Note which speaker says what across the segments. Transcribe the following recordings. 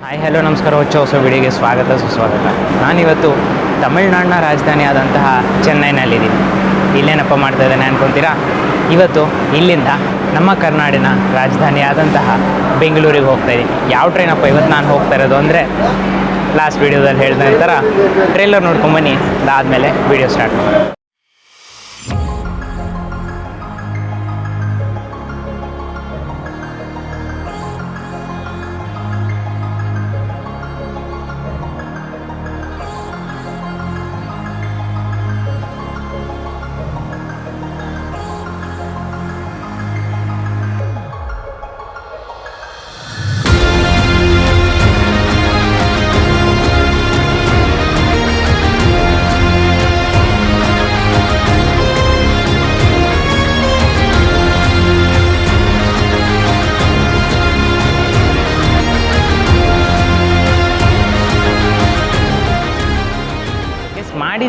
Speaker 1: Hi, hello, ನಮಸ್ಕಾರ. ಹೊಚ್ಚ, ಹೊಸ ವಿಡಿಯೋಗೆ ಸ್ವಾಗತ, ಸುಸ್ವಾಗತ. ನಾನಿವತ್ತು ತಮಿಳ್ನಾಡಿನ ರಾಜಧಾನಿ ಆದಂತಹ ಚೆನ್ನೈನಲ್ಲಿದ್ದೀನಿ. ಇಲ್ಲೇನಪ್ಪ ಮಾಡ್ತಾ ಇದ್ದಾನೆ ಅನ್ಕೊಂತೀರಾ? ಇವತ್ತು ಇಲ್ಲಿಂದ ನಮ್ಮ ಕರ್ನಾಡಿನ ರಾಜಧಾನಿ ಆದಂತಹ ಬೆಂಗಳೂರಿಗೆ ಹೋಗ್ತಾ ಇದ್ದೀನಿ. ಯಾವ ಟ್ರೈನಪ್ಪ ಇವತ್ತು ನಾನು ಹೋಗ್ತಾ ಇರೋದು ಅಂದರೆ ಲಾಸ್ಟ್ ವೀಡಿಯೋದಲ್ಲಿ ಹೇಳಿದ ನಂತರ ಟ್ರೇಲರ್ ನೋಡ್ಕೊಂಬನ್ನಿ ಅದಾದಮೇಲೆ ವೀಡಿಯೋ ಸ್ಟಾರ್ಟ್ ಮಾಡೋಣ.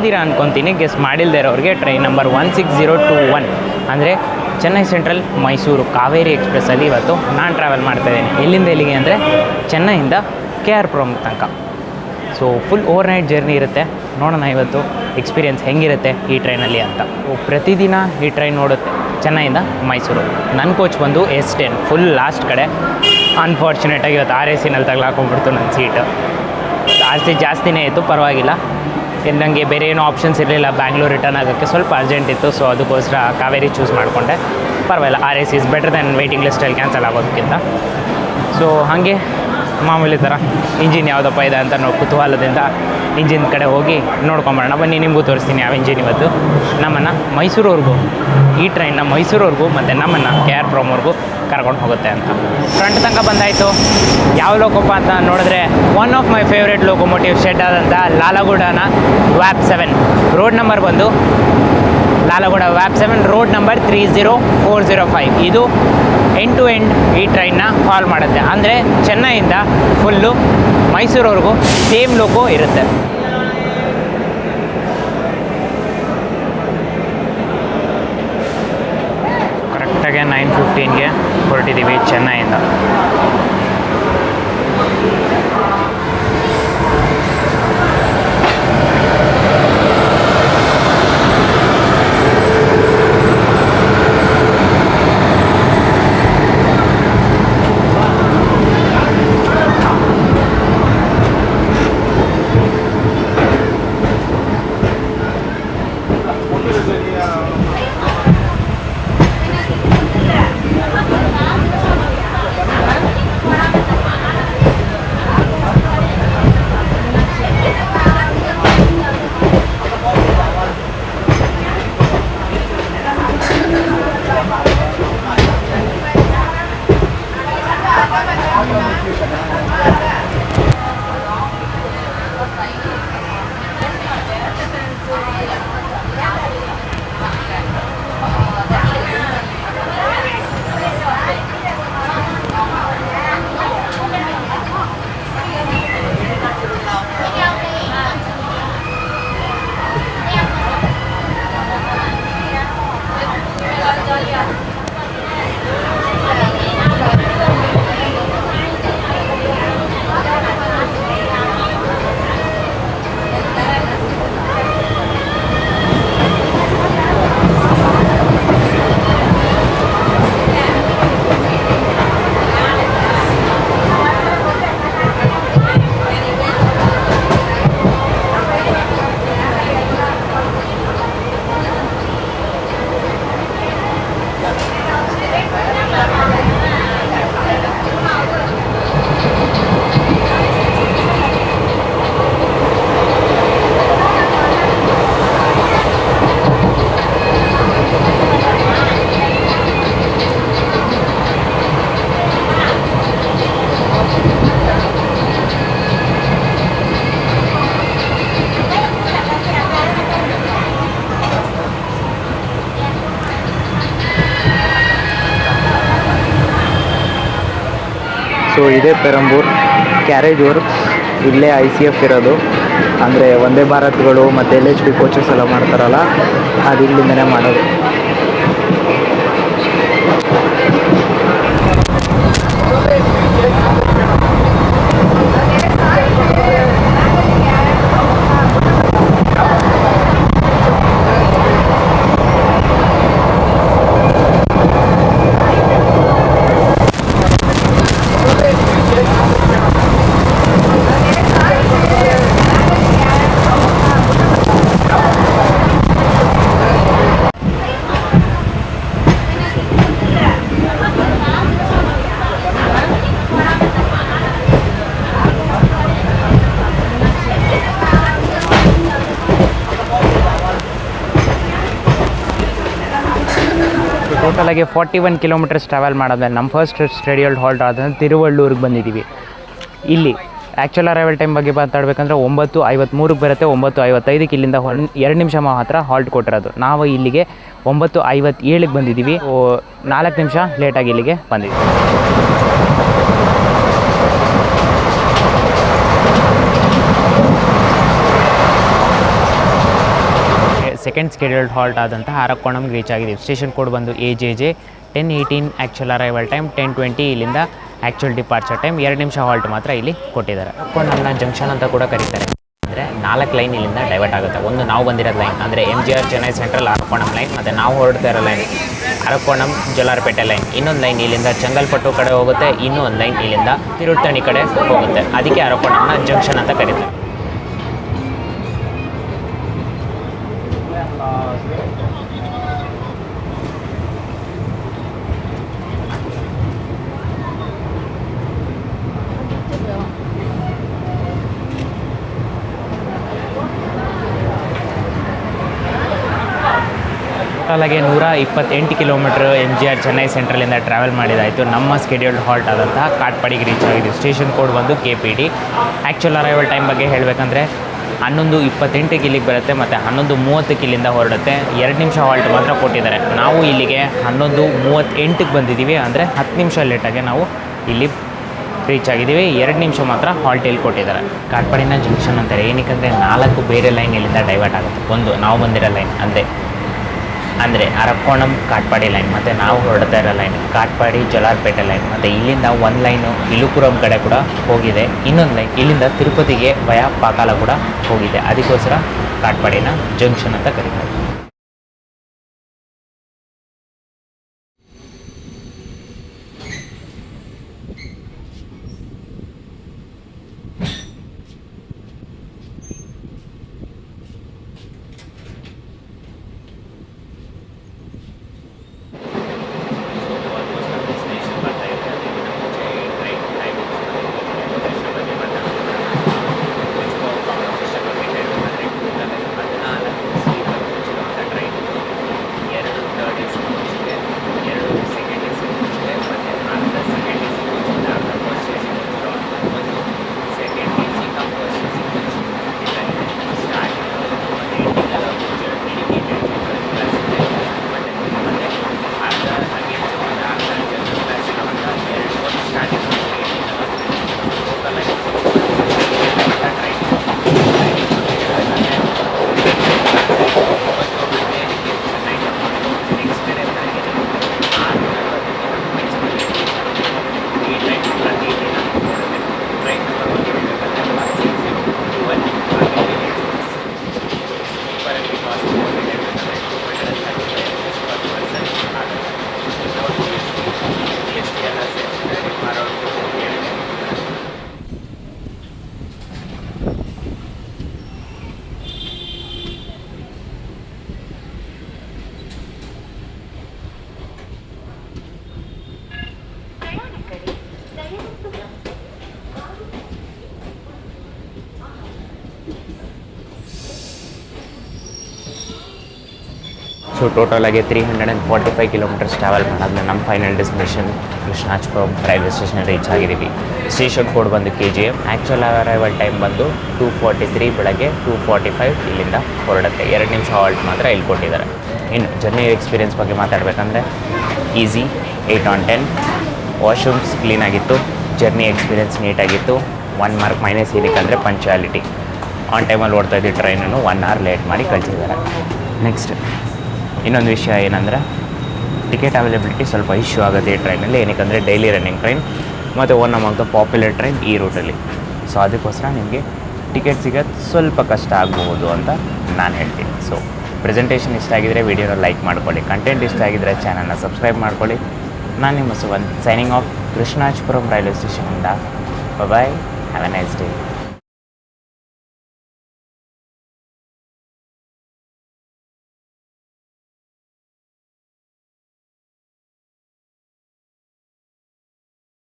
Speaker 1: ಮಾಡಿದ್ದೀರಾ ಅನ್ಕೊತೀನಿ. ಗೆಸ್ ಮಾಡಿಲ್ಲದೆ ಇರೋರಿಗೆ train number one six zero two one ಅಂದರೆ ಚೆನ್ನೈ ಸೆಂಟ್ರಲ್ ಮೈಸೂರು ಕಾವೇರಿ ಎಕ್ಸ್ಪ್ರೆಸ್ಸಲ್ಲಿ ಇವತ್ತು ನಾನು ಟ್ರಾವೆಲ್ ಮಾಡ್ತಾ ಇದ್ದೀನಿ. ಎಲ್ಲಿಂದ ಎಲ್ಲಿಗೆ ಅಂದರೆ ಚೆನ್ನೈಯಿಂದ ಕೆ ಆರ್ ಪುರಂ ತನಕ. So full overnight journey ಇರುತ್ತೆ. ನೋಡೋಣ ಇವತ್ತು ಎಕ್ಸ್ಪೀರಿಯನ್ಸ್ ಹೆಂಗಿರುತ್ತೆ ಈ ಟ್ರೈನಲ್ಲಿ ಅಂತ. ಪ್ರತಿದಿನ ಈ ಟ್ರೈನ್ ನೋಡುತ್ತೆ ಚೆನ್ನೈಯಿಂದ ಮೈಸೂರು. ನನ್ನ ಕೋಚ್ ಬಂದು ಎಸ್ ಟೆನ್ ಫುಲ್ ಲಾಸ್ಟ್ ಕಡೆ. ಅನ್ಫಾರ್ಚುನೇಟಾಗಿ ಇವತ್ತು ಆರ್ ಎ ಸಿನಲ್ಲಿ ತಗ್ಲಾಕೊಂಡ್ಬಿಡ್ತು ನನ್ನ ಸೀಟು ಆರ್ ಜಾಸ್ತಿನೇ ಇತ್ತು, ಪರವಾಗಿಲ್ಲ. ನನಗೆ ಬೇರೆ ಏನೂ ಆಪ್ಷನ್ಸ್ ಇರಲಿಲ್ಲ ಬ್ಯಾಂಗ್ಳೂರ್ ರಿಟರ್ನ್ ಆಗೋಕ್ಕೆ ಸ್ವಲ್ಪ ಅರ್ಜೆಂಟ್ ಇತ್ತು ಸೊ ಅದಕ್ಕೋಸ್ಕರ ಕಾವೇರಿ ಚೂಸ್ ಮಾಡಿಕೊಂಡೆ. ಪರವಾಗಿಲ್ಲ R S is better then waiting ಲಿಸ್ಟಲ್ಲಿ cancel ಆಗೋದಕ್ಕಿಂತ. ಸೊ ಹಾಗೆ ಮಾಮೂಲಿ ಥರ ಇಂಜಿನ್ ಯಾವುದಪ್ಪ ಇದೆ ಅಂತ ನಾವು ಕುತೂಹಲದಿಂದ ಇಂಜಿನ್ ಕಡೆ ಹೋಗಿ ನೋಡ್ಕೊಂಬರೋಣ. ಬನ್ನಿ, ನಿಮಗೂ ತೋರಿಸ್ತೀನಿ ಯಾವ ಇಂಜಿನ್ ಇವತ್ತು. ನಮ್ಮನ್ನು ಮೈಸೂರವರೆಗೂ, ಈ ಟ್ರೈನ್ನ ಮೈಸೂರವರೆಗೂ ಮತ್ತು ನಮ್ಮನ್ನು ಕೆ ಆರ್ ಪ್ರೋಮ್ವರೆಗೂ ಕರ್ಕೊಂಡು ಹೋಗುತ್ತೆ ಅಂತ. ಫ್ರಂಟ್ ತನಕ ಬಂದಾಯಿತು. ಯಾವ ಲೋಕೋಪ ಅಂತ ನೋಡಿದ್ರೆ one of my favourite locomotive shed ಆದಂಥ ಲಾಲಗೂಡನ ವ್ಯಾಪ್ ಸೆವೆನ್ ರೋಡ್ ನಂಬರ್ ಬಂದು Lallaguda ವ್ಯಾಪ್ seven, road number three zero four zero five. ಇದು ಎಂಡ್ ಟು ಎಂಡ್ ಈ ಟ್ರೈನ್ನ ಫಾಲ್ ಮಾಡುತ್ತೆ. ಅಂದರೆ ಚೆನ್ನೈಯಿಂದ ಫುಲ್ಲು ಮೈಸೂರವರೆಗೂ ಸೇಮ್ ಲೋಕೋ ಇರುತ್ತೆ. ಕರೆಕ್ಟಾಗಿ ನೈನ್ ಫಿಫ್ಟೀನ್ಗೆ ಹೊರಟಿದ್ದೀವಿ ಚೆನ್ನೈಯಿಂದ.
Speaker 2: ಸೊ ಇದೇ ಪೆರಂಬೂರ್. ಕ್ಯಾರೇಜ್ ವರ್ಕ್ಸ್ ಇಲ್ಲೇ ಐ ಸಿ ಎಫ್ ಇರೋದು. ಅಂದರೆ ವಂದೇ ಭಾರತ್ಗಳು ಮತ್ತು ಎಲ್ ಎಚ್ ಬಿ ಕೋಚಸ್ ಎಲ್ಲ ಮಾಡ್ತಾರಲ್ಲ ಅದು ಇಲ್ಲಿಂದನೇ ಮಾಡೋದು.
Speaker 1: ಟೋಟಲಾಗಿ ಫಾರ್ಟಿ ಒನ್ ಕಿಲೋಮೀಟರ್ಸ್ ಟ್ರಾವೆಲ್ ಮಾಡಿದ್ಮೇಲೆ ನಮ್ಮ ಫಸ್ಟ್ ಸ್ಟಡಿಯಲ್ ಹಾಲ್ಟ್ ಆದ ತಿರುವಳ್ಳೂರಿಗೆ ಬಂದಿದ್ದೀವಿ ಇಲ್ಲಿ ಆ್ಯಕ್ಚುಲ್ ಅರೈವಲ್ ಟೈಮ್ ಬಗ್ಗೆ ಮಾತಾಡಬೇಕಂದ್ರೆ ಒಂಬತ್ತು ಐವತ್ತ್ಮೂರಕ್ಕೆ ಬರುತ್ತೆ, ಒಂಬತ್ತು ಐವತ್ತೈದಕ್ಕೆ ಇಲ್ಲಿಂದ ಹೊನ್ ಎರಡು ನಿಮಿಷ ಮಾತ್ರ ಹಾಲ್ಟ್ ಕೊಟ್ಟಿರೋದು. ನಾವು ಇಲ್ಲಿಗೆ ಒಂಬತ್ತು ಐವತ್ತೇಳಕ್ಕೆ ಬಂದಿದ್ದೀವಿ ನಾಲ್ಕು ನಿಮಿಷ ಲೇಟಾಗಿ ಇಲ್ಲಿಗೆ ಬಂದಿದ್ದೀವಿ ಸೆಕೆಂಡ್ ಸ್ಕೆಡ್ಯೂಲ್ಡ್ ಹಾಲ್ಟ್ ಆದಂಥ ಅರಕೋಣಂಗೆ ರೀಚ್ ಆಗಿದ್ದೀವಿ ಸ್ಟೇಷನ್ ಕೋಡ್ ಬಂದು A J J ten eighteen actual arrival time ten twenty ಇಲ್ಲಿಂದ ಆ್ಯಕ್ಚುಲ್ ಡಿಪಾರ್ಚರ್ ಟೈಮ್ ಎರಡು ನಿಮಿಷ ಹಾಲ್ಟ್ ಮಾತ್ರ ಇಲ್ಲಿ ಕೊಟ್ಟಿದ್ದಾರೆ. ಅರಕೋಣಂನ ಜಂಕ್ಷನ್ ಅಂತ ಕೂಡ ಕರೀತಾರೆ. ಅಂದರೆ ನಾಲ್ಕು ಲೈನ್ ಇಲ್ಲಿಂದ ಡೈವರ್ಟ್ ಆಗುತ್ತೆ. ಒಂದು ನಾವು ಬಂದಿರೋದು ಲೈನ್ ಅಂದರೆ M G R Chennai central Arakkonam line ಮತ್ತು ನಾವು ಹೊರಡ್ತಾ ಇರೋ ಲೈನ್ ಅರಕೋಣಂ ಜಲಾರ್ಪೇಟೆ ಲೈನ್ ಇನ್ನೊಂದು ಲೈನ್ ಇಲ್ಲಿಂದ ಚಂಗಲ್ಪಟ್ಟು ಕಡೆ ಹೋಗುತ್ತೆ ಇನ್ನೂ ಒಂದು ಲೈನ್ ಇಲ್ಲಿಂದ ತಿರುತ್ತಣಿ ಕಡೆ ಹೋಗುತ್ತೆ. ಅದಕ್ಕೆ ಅರಕೋಣಂನ ಜಂಕ್ಷನ್ ಅಂತ ಕರೀತಾರೆ. ಟೋಟಲಾಗಿ ನೂರ ಇಪ್ಪತ್ತೆಂಟು kilometre M G R Chennai ಸೆಂಟ್ರಲಿಂದ travel ಮಾಡಿದಾಯಿತು. ನಮ್ಮ ಸ್ಕೆಡ್ಯೂಲ್ಡ್ ಹಾಲ್ಟ್ ಆದಂತಹ ಕಾಟ್ಪಾಡಿಗೆ ರೀಚ್ ಆಗಿದೆ. ಸ್ಟೇಷನ್ ಕೋಡ್ ಬಂದು K P D actual arrival time ಬಗ್ಗೆ ಹೇಳಬೇಕಂದ್ರೆ ಹನ್ನೊಂದು ಇಪ್ಪತ್ತೆಂಟಕ್ಕೆ ಇಲ್ಲಿಗೆ ಬರುತ್ತೆ ಮತ್ತು ಹನ್ನೊಂದು ಮೂವತ್ತಕ್ಕೆ ಇಲ್ಲಿಂದ ಹೊರಡುತ್ತೆ. ಎರಡು ನಿಮಿಷ ಹಾಲ್ಟ್ ಮಾತ್ರ ಕೊಟ್ಟಿದ್ದಾರೆ. ನಾವು ಇಲ್ಲಿಗೆ ಹನ್ನೊಂದು ಮೂವತ್ತೆಂಟಕ್ಕೆ ಬಂದಿದ್ದೀವಿ. ಅಂದರೆ ಹತ್ತು ನಿಮಿಷ ಲೇಟಾಗಿ ನಾವು ಇಲ್ಲಿ ರೀಚ್ ಆಗಿದ್ದೀವಿ. ಎರಡು ನಿಮಿಷ ಮಾತ್ರ ಹಾಲ್ಟ್ ಇಲ್ಲಿ ಕೊಟ್ಟಿದ್ದಾರೆ. ಕಾಟ್ಪಾಡಿನ ಜಂಕ್ಷನ್ ಅಂತಾರೆ ಏನಕ್ಕಂದರೆ ನಾಲ್ಕು ಬೇರೆ ಲೈನ್ ಇಲ್ಲಿಂದ ಡೈವರ್ಟ್ ಆಗುತ್ತೆ. ಒಂದು ನಾವು ಬಂದಿರೋ ಲೈನ್ ಅಂದೆ ಅಂದರೆ ಅರಕೋಣಂ ಕಾಟ್ಪಾಡಿ ಲೈನ್ ಮತ್ತು ನಾವು ಹೊರಡ್ತಾ ಇರೋ ಲೈನ್ ಕಾಟ್ಪಾಡಿ, ಜಲಾರ್ಪೇಟೆ ಲೈನ್ ಮತ್ತು ಇಲ್ಲಿಂದ ಒಂದು ಲೈನು ಇಲುಪುರಂ ಕಡೆ ಕೂಡ ಹೋಗಿದೆ. ಇನ್ನೊಂದು ಲೈನ್ ಇಲ್ಲಿಂದ ತಿರುಪತಿಗೆ ವಯಾ ಪಾಕಾಲ ಕೂಡ ಹೋಗಿದೆ. ಅದಕ್ಕೋಸ್ಕರ ಕಾಟ್ಪಾಡಿನ ಜಂಕ್ಷನ್ ಅಂತ ಕರೀತಾರೆ. So ಟೋಟಲಾಗಿ three hundred and forty five kilometres travel ಮಾಡಾದ್ಮೇಲೆ ನಮ್ಮ final destination Krishnarajapuram railway station reach ಆಗಿದ್ದೀವಿ. ಸ್ಟೇಷನ್ ಕೋಡ್ ಬಂದು K J M actual arrival time ಬಂದು ಟೂ ಫಾರ್ಟಿ ತ್ರೀ ಬೆಳಗ್ಗೆ ಟೂ ಫಾರ್ಟಿ ಫೈವ್ ಇಲ್ಲಿಂದ ಹೊರಡುತ್ತೆ. ಎರಡು ನಿಮಿಷ ಹಾಲ್ಟ್ ಮಾತ್ರ ಇಲ್ಲಿ ಕೊಟ್ಟಿದ್ದಾರೆ. ಇನ್ನು ಜರ್ನಿ ಎಕ್ಸ್ಪೀರಿಯನ್ಸ್ ಬಗ್ಗೆ ಮಾತಾಡಬೇಕಂದ್ರೆ easy eight on ten washrooms ಕ್ಲೀನಾಗಿತ್ತು journey experience ನೀಟಾಗಿತ್ತು ಒನ್ ಮಾರ್ಕ್ ಮೈನಸ್ ಏನಕ್ಕೆ ಪಂಚುಯಾಲಿಟಿ ಆನ್ ಟೈಮಲ್ಲಿ ಓಡ್ತಾ ಇದ್ದ ಟ್ರೈನನ್ನು ಒನ್ ಅವರ್ ಲೇಟ್ ಮಾಡಿ ಕಳಿಸಿದ್ದಾರೆ. ನೆಕ್ಸ್ಟ್ ಇನ್ನೊಂದು ವಿಷಯ ಏನಂದರೆ ಟಿಕೆಟ್ ಅವೈಲೇಬಿಲಿಟಿ ಸ್ವಲ್ಪ ಇಶ್ಯೂ ಆಗುತ್ತೆ ಈ ಟ್ರೈನಲ್ಲಿ ಏನಕ್ಕೆ ಡೈಲಿ ರನ್ನಿಂಗ್ ಟ್ರೈನ್ ಮತ್ತು one of the popular train ಈ ರೂಟಲ್ಲಿ ಸೊ ಅದಕ್ಕೋಸ್ಕರ ನಿಮಗೆ ಟಿಕೆಟ್ ಸಿಗೋದು ಸ್ವಲ್ಪ ಕಷ್ಟ ಆಗಬಹುದು ಅಂತ ನಾನು ಹೇಳ್ತೀನಿ. ಸೊ ಪ್ರೆಸೆಂಟೇಷನ್ ಇಷ್ಟ ಆಗಿದರೆ ವಿಡಿಯೋನ ಲೈಕ್ ಮಾಡ್ಕೊಳ್ಳಿ. ಕಂಟೆಂಟ್ ಇಷ್ಟ ಆಗಿದ್ದರೆ ಚಾನಲ್ನ ಸಬ್ಸ್ಕ್ರೈಬ್ ಮಾಡ್ಕೊಳ್ಳಿ. ನಾನು ನಿಮ್ಮ Suvan signing off Krishnarajapuram railway ಸ್ಟೇಷನಿಂದ bye have a nice day